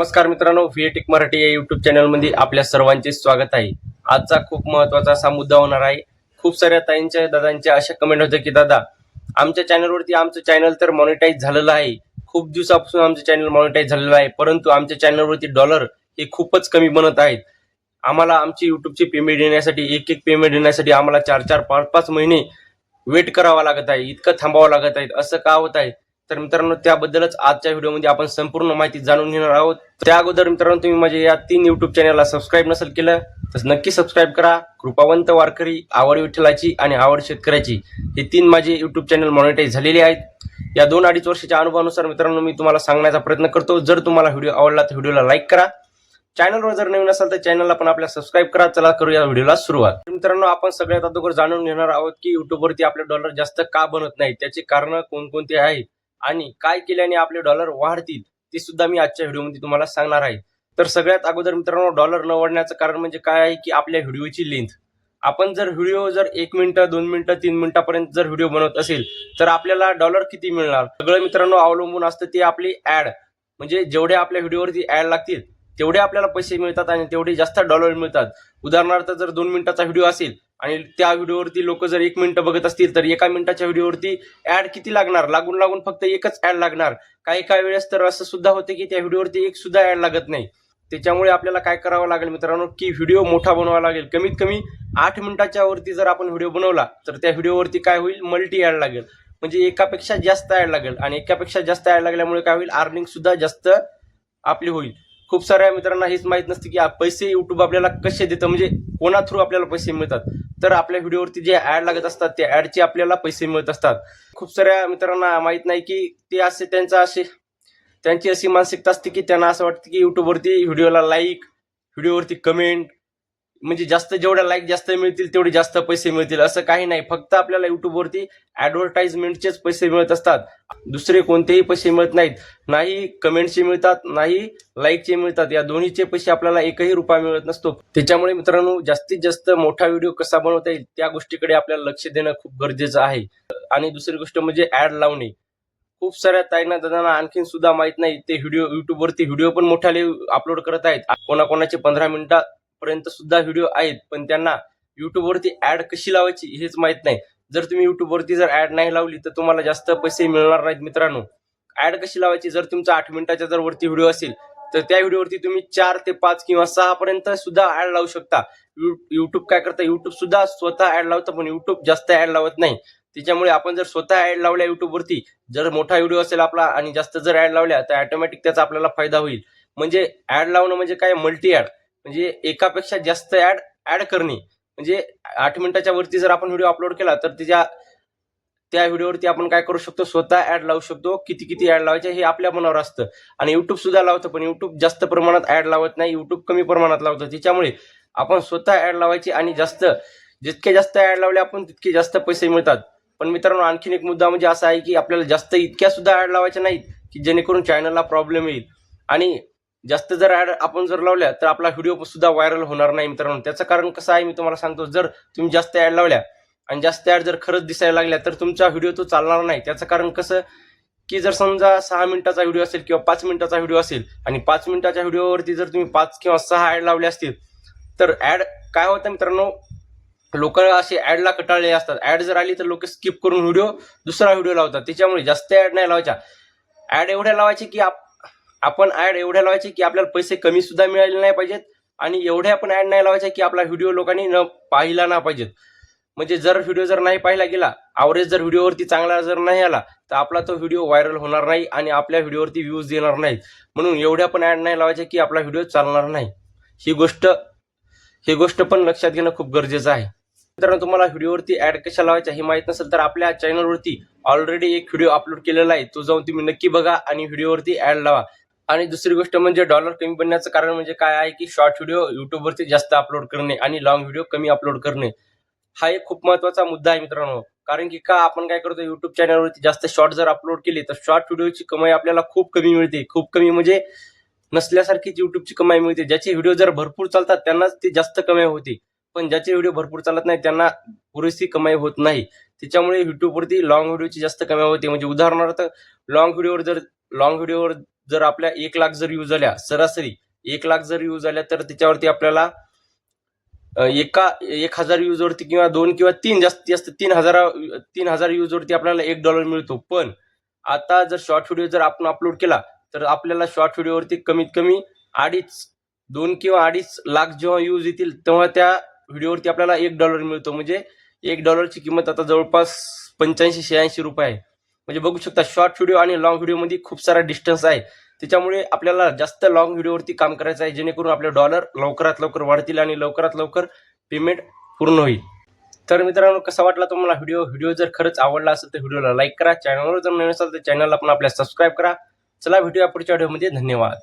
नमस्कार मित्रांनो व्हीएटिक मराठी या युट्यूब चॅनलमध्ये आपल्या सर्वांचे स्वागत आहे. आजचा खूप महत्त्वाचा असा मुद्दा होणार आहे. खूप साऱ्या ताईंच्या दादांच्या अशा कमेंट होत्या की दादा आमच्या चॅनलवरती आमचं चॅनल तर मॉनिटाईज झालेलं आहे. खूप दिवसापासून आमचं चॅनल मॉनिटाईज झालेलं आहे. परंतु आमच्या चॅनलवरती डॉलर हे खूपच कमी बनत आहेत. आम्हाला आमची युट्यूबची पेमेंट येण्यासाठी एक एक पेमेंट येण्यासाठी आम्हाला चार चार पाच पाच महिने वेट करावा लागत आहे. इतकं थांबावं लागत आहे. असं का होत आहे? तर मित्रांनो त्याबद्दलच आजच्या व्हिडिओमध्ये आपण संपूर्ण माहिती जाणून घेणार आहोत. त्या अगोदर मित्रांनो तुम्ही माझ्या या तीन युट्यूब चॅनलला सबस्क्राईब नसेल केलं तर नक्की सबस्क्राईब करा. कृपावंत वारकरी आवड विठ्ठलाची आणि आवड शेतकऱ्याची हे तीन माझे युट्यूब चॅनल मॉनिटाईज झालेले आहेत. या दोन अडीच वर्षाच्या अनुभवानुसार मित्रांनो मी तुम्हाला सांगण्याचा प्रयत्न करतो. जर तुम्हाला व्हिडिओ आवडला तर व्हिडिओला लाईक करा. चॅनलवर जर नवीन असाल तर चॅनलला पण आपल्या सबस्क्राईब करा. चला करू या व्हिडिओला सुरुवात. तर मित्रांनो आपण सगळ्यात अगोदर जाणून घेणार आहोत की युट्यूबवरती आपले डॉलर जास्त का बनत नाही त्याची कारण कोणकोणती आहेत आणि काय केल्याने आपले डॉलर वाढतील ते सुद्धा मी आजच्या व्हिडिओमध्ये तुम्हाला सांगणार आहे. तर सगळ्यात अगोदर मित्रांनो डॉलर न वाढण्याचं कारण म्हणजे काय आहे की आपल्या व्हिडिओची लेंथ. आपण जर व्हिडिओ जर एक मिनिटं दोन मिनिटं तीन मिनिटापर्यंत जर व्हिडिओ बनवत असेल तर आपल्याला डॉलर किती मिळणार? सगळं मित्रांनो अवलंबून असतं ते आपली ऍड म्हणजे जेवढे आपल्या व्हिडिओवरती ऍड लागतील तेवढे आपल्याला पैसे मिळतात आणि तेवढे जास्त डॉलर मिळतात. उदाहरणार्थ जर दोन मिनिटाचा व्हिडिओ असेल आणि त्या व्हिडिओवरती लोक जर एक मिनिट बघत असतील तर एका मिनिटाच्या व्हिडिओवरती ऍड किती लागणार? लागून लागून फक्त एकच ऍड लागणार. काही काही वेळेस तर असं सुद्धा होते की त्या व्हिडिओवरती एक सुद्धा ऍड लागत नाही. त्याच्यामुळे आपल्याला काय करावं लागेल मित्रांनो की व्हिडिओ मोठा बनवावा लागेल. कमीत कमी आठ मिनिटाच्या वरती जर आपण व्हिडिओ बनवला तर त्या व्हिडिओवरती काय होईल? मल्टी ऍड लागेल. म्हणजे एकापेक्षा जास्त ऍड लागेल. आणि एकापेक्षा जास्त ऍड लागल्यामुळे काय होईल? अर्निंग सुद्धा जास्त आपली होईल. खूप साऱ्या मित्रांना हेच माहीत नसतं की पैसे युट्यूब आपल्याला कसे देतं म्हणजे कोणा थ्रू आपल्याला पैसे मिळतात. तर आपल्या व्हिडिओवरती जे ऍड लागत असतात त्या ऍडचे आपल्याला पैसे मिळत असतात. खूप साऱ्या मित्रांना माहीत नाही की ते असे त्यांचा असे त्यांची अशी मानसिकता असते की त्यांना असं वाटतं की युट्यूबवरती व्हिडिओला लाईक व्हिडिओवरती कमेंट म्हणजे जास्त जेवढ्या लाईक जास्त मिळतील तेवढे जास्त पैसे मिळतील. असं काही नाही. फक्त आपल्याला युट्यूबवरती ऍडव्हर्टाइजमेंटचेच पैसे मिळत असतात. दुसरे कोणतेही पैसे मिळत नाहीत. नाही कमेंटचे मिळतात नाही लाईकचे मिळतात. या दोन्हीचे पैसे आपल्याला एकही रुपया मिळत नसतो. त्याच्यामुळे मित्रांनो जास्तीत जास्त मोठा व्हिडिओ कसा बनवता येईल त्या गोष्टीकडे आपल्याला लक्ष देणं खूप गरजेचं आहे. आणि दुसरी गोष्ट म्हणजे ऍड लावणे. खूप साऱ्या ताईंना दादांना आणखीन सुद्धा माहीत नाही. ते व्हिडिओ युट्यूबवरती व्हिडिओ पण मोठ्याले अपलोड करत आहेत. कोणाकोणाचे पंधरा पर्यंत सुद्धा व्हिडिओ आहेत पण त्यांना युट्यूबवरती ऍड कशी लावायची हेच माहीत नाही. जर तुम्ही युट्यूबवरती जर ऍड नाही लावली तर तुम्हाला जास्त पैसे मिळणार नाहीत मित्रांनो. ऍड कशी लावायची? जर तुमचा आठ मिनिटाच्या जर वरती व्हिडिओ असेल तर त्या व्हिडिओवरती तुम्ही चार ते पाच किंवा सहा पर्यंत सुद्धा ऍड लावू शकता. युट्यूब काय करता? युट्यूब सुद्धा स्वतः ऍड लावतं पण युट्यूब जास्त ऍड लावत नाही. त्याच्यामुळे आपण जर स्वतः ऍड लावल्या युट्यूबवरती जर मोठा व्हिडिओ असेल आपला आणि जास्त जर ऍड लावल्या तर ऑटोमॅटिक त्याचा आपल्याला फायदा होईल. म्हणजे ऍड लावणं म्हणजे काय? मल्टी ऍड म्हणजे एकापेक्षा जास्त ऍड ऍड करणे. म्हणजे आठ मिनिटाच्या वरती जर आपण व्हिडिओ अपलोड केला तर त्याच्या त्या व्हिडिओवरती आपण काय करू शकतो? स्वतः ऍड लावू शकतो. किती किती ऍड लावायचे हे आपल्या मनावर असतं. आणि युट्यूब सुद्धा लावतं पण युट्यूब जास्त प्रमाणात ऍड लावत नाही. युट्यूब कमी प्रमाणात लावतं. त्याच्यामुळे आपण स्वतः ऍड लावायची आणि जास्त जितके जास्त ऍड लावले आपण तितके जास्त पैसे मिळतात. पण मित्रांनो आणखीन एक मुद्दा म्हणजे असा आहे की आपल्याला जास्त इतक्या सुद्धा ऍड लावायच्या नाहीत की जेणेकरून चॅनलला प्रॉब्लेम येईल. आणि जास्त जर ॲड आपण जर लावल्या तर आपला व्हिडिओ सुद्धा व्हायरल होणार नाही मित्रांनो. त्याचं कारण कसं आहे मी तुम्हाला सांगतो जर तुम्ही जास्त ॲड लावल्या आणि जास्त ॲड जर खरंच दिसायला लागल्या तर तुमचा व्हिडिओ तो चालणार नाही. त्याचं कारण कसं की जर समजा सहा मिनिटाचा व्हिडिओ असेल किंवा पाच मिनिटाचा व्हिडिओ असेल आणि पाच मिनिटाच्या व्हिडिओवरती जर तुम्ही पाच किंवा सहा ॲड लावले असतील तर ॲड काय होतं मित्रांनो लोक असे ॲडला कटाळले असतात. ॲड जर आली तर लोक स्किप करून व्हिडिओ दुसरा व्हिडिओ लावतात. त्याच्यामुळे जास्त ॲड नाही लावायच्या. ॲड एवढ्या लावायचे की आप- आपण ऍड एवढ्या लावायचे की आपल्याला पैसे कमी सुद्धा मिळाले नाही पाहिजेत आणि एवढ्या पण ऍड नाही लावायच्या की आपला व्हिडिओ लोकांनी न पाहिला ना पाहिजेत. म्हणजे जर व्हिडिओ जर नाही पाहिला गेला आवरेज जर व्हिडिओवरती चांगला जर नाही आला तर आपला तो व्हिडिओ व्हायरल होणार नाही आणि आपल्या व्हिडिओवरती व्ह्यूज येणार नाहीत. म्हणून एवढ्या पण ऍड नाही लावायचे की आपला व्हिडिओ चालणार नाही. ही गोष्ट ही गोष्ट पण लक्षात घेणं खूप गरजेचं आहे. मित्रांनो तुम्हाला व्हिडिओवरती ऍड कशा लावायच्या हे माहीत नसेल तर आपल्या चॅनलवरती ऑलरेडी एक व्हिडिओ अपलोड केलेला आहे. तो जाऊन तुम्ही नक्की बघा आणि व्हिडिओवरती ऍड लावा. आणि दुसरी गोष्ट म्हणजे डॉलर कमी बनण्याचं कारण म्हणजे काय आहे की शॉर्ट व्हिडिओ युट्यूबवरती जास्त अपलोड करणे आणि लॉंग व्हिडिओ कमी अपलोड करणे. हा एक खूप महत्त्वाचा मुद्दा आहे मित्रांनो. कारण की का आपण काय करतो युट्यूब चॅनलवरती जास्त शॉर्ट जर अपलोड केले तर शॉर्ट व्हिडिओची कमाई आपल्याला खूप कमी मिळते. खूप कमी म्हणजे नसल्यासारखीच युट्यूबची कमाई मिळते. ज्याचे व्हिडिओ जर भरपूर चालतात त्यांनाच ती जास्त कमाई होते. पण ज्याचे व्हिडिओ भरपूर चालत नाही त्यांना पुरेशी कमाई होत नाही. त्याच्यामुळे युट्यूबवरती लॉंग व्हिडिओची जास्त कमाई होते. म्हणजे उदाहरणार्थ लॉंग व्हिडिओवर जर लॉंग व्हिडिओवर जर आपल्या एक लाख जर यूज झाल्या सरासरी एक लाख जर यूज झाल्या तर त्याच्यावरती आपल्याला एका एक हजार यूज वरती किंवा दोन किंवा तीन जास्तीत जास्त तीन हजार तीन हजार यूज वरती आपल्याला एक डॉलर मिळतो. पण आता जर शॉर्ट व्हिडिओ जर आपण अपलोड केला तर आपल्याला शॉर्ट व्हिडिओवरती कमीत कमी अडीच दोन किंवा अडीच लाख जेव्हा यूज येतील तेव्हा त्या व्हिडिओवरती आपल्याला एक डॉलर मिळतो. म्हणजे एक डॉलरची किंमत आता जवळपास पंच्याऐंशी शहाऐंशी रुपये आहे. म्हणजे बघू शकता शॉर्ट व्हिडिओ आणि लॉंग व्हिडिओमध्ये खूप सारा डिस्टन्स आहे. त्याच्यामुळे आपल्याला जास्त लॉंग व्हिडिओवरती काम करायचं आहे जेणेकरून आपले डॉलर लवकरात लवकर वाढतील आणि लवकरात लवकर पेमेंट पूर्ण होईल. तर मित्रांनो कसा वाटला तुम्हाला व्हिडिओ व्हिडिओ जर खरंच आवडला असेल तर व्हिडिओला लाईक करा. चॅनलवर जर नवीन असाल तर चॅनलला पण आपल्या सबस्क्राईब करा. चला भेटूया पुढच्या व्हिडिओमध्ये धन्यवाद.